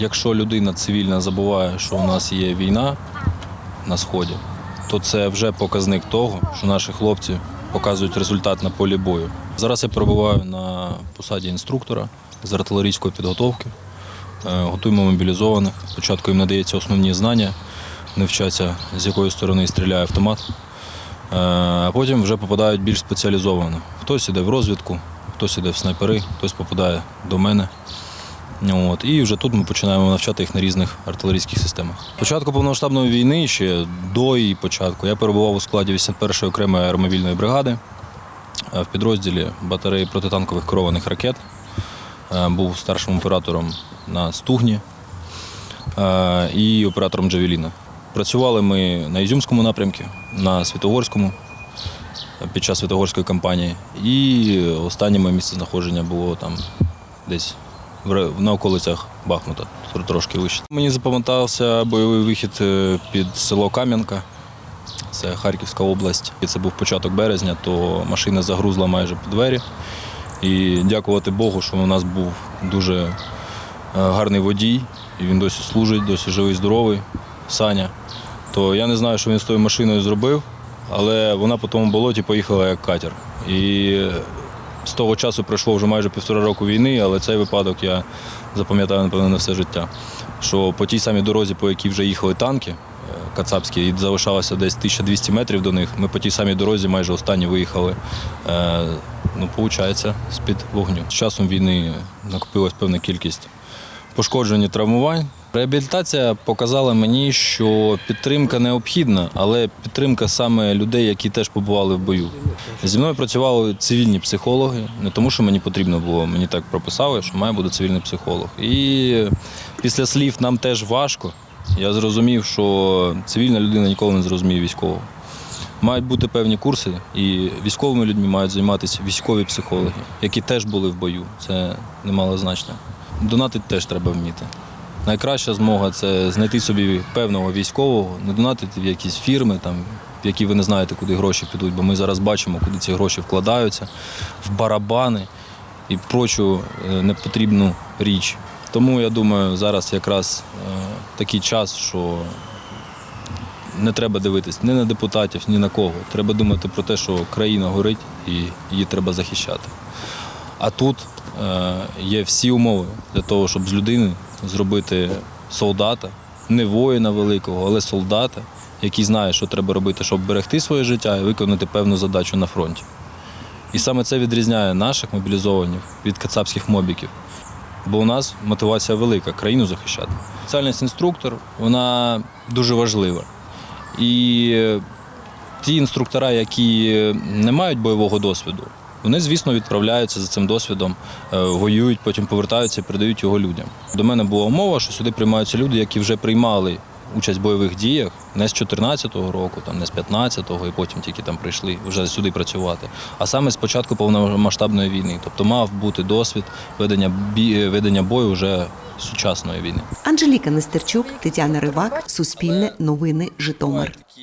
Якщо людина цивільна забуває, що у нас є війна на сході, то це вже показник того, що наші хлопці показують результат на полі бою. Зараз я перебуваю на посаді інструктора з артилерійської підготовки. Е, Готуємо мобілізованих. Спочатку їм надається основні знання, вони вчаться, з якої сторони стріляє автомат. Е, А потім вже попадають більш спеціалізовано. Хтось іде в розвідку, хтось іде в снайпери, хтось попадає до мене. От, і вже тут ми починаємо навчати їх на різних артилерійських системах. Початку повномасштабної війни, ще до її початку, я перебував у складі 81-ї окремої аеромобільної бригади е, в підрозділі батареї протитанкових керованих ракет. Е, Був старшим оператором на Стугні е, і оператором Джавеліна. Працювали ми на Ізюмському напрямку, на Світогорському під час Світогорської кампанії. І останнє моє місце знаходження було там десь на околицях Бахмута, трошки вище. Мені запам'ятався бойовий вихід е, під село Кам'янка. Це Харківська область. І це був початок березня, то машина загрузла майже по двері. І дякувати Богу, що у нас був дуже е, гарний водій, і він досі служить, досі живий, здоровий, Саня. То я не знаю, що він з тою машиною зробив, але вона по тому болоті поїхала як катер. І з того часу пройшло вже майже півтора року війни, але цей випадок я запам'ятаю, напевно, на все життя. Що по тій самій дорозі, по якій вже їхали танки е, кацапські, і залишалося десь 1200 метрів до них, ми по тій самій дорозі майже останні виїхали. Е, ну, виходить, з-під вогню. З часом війни накопилась певна кількість пошкоджень і травмувань. Реабілітація показала мені, що підтримка необхідна, але підтримка саме людей, які теж побували в бою. Зі мною працювали цивільні психологи, не тому, що мені потрібно було, мені так прописали, що має бути цивільний психолог. І після слів нам теж важко. Я зрозумів, що цивільна людина ніколи не зрозуміє військового. Мають бути певні курси, і військовими людьми мають займатися військові психологи, які теж були в бою. Це не мало значення. Донатити теж треба вміти. Найкраща змога це знайти собі певного військового, не донатити в якісь фірми, там, в які ви не знаєте, куди гроші підуть, бо ми зараз бачимо, куди ці гроші вкладаються, в барабани і прочу е, непотрібну річ. Тому я думаю, зараз якраз е, такий час, що не треба дивитись ні на депутатів, ні на кого. Треба думати про те, що країна горить і її треба захищати. А тут е, є всі умови для того, щоб з людини зробити солдата, не воїна великого, але солдата, який знає, що треба робити, щоб берегти своє життя і виконати певну задачу на фронті. І саме це відрізняє наших мобілізованих від кацапських мобіків. Бо у нас мотивація велика країну захищати. Спеціальність інструктор вона дуже важлива. І ті інструктора, які не мають бойового досвіду, вони, звісно, відправляються за цим досвідом, е, воюють, потім повертаються і передають його людям. До мене була умова, що сюди приймаються люди, які вже приймали участь в бойових діях не з 14-го року, там, не з 15-го, і потім тільки там прийшли вже сюди працювати, а саме з початку повномасштабної війни. Тобто мав бути досвід ведення, бі... ведення бою вже сучасної війни. Анжеліка Нестерчук, Тетяна Ривак, Суспільне новини, Житомир.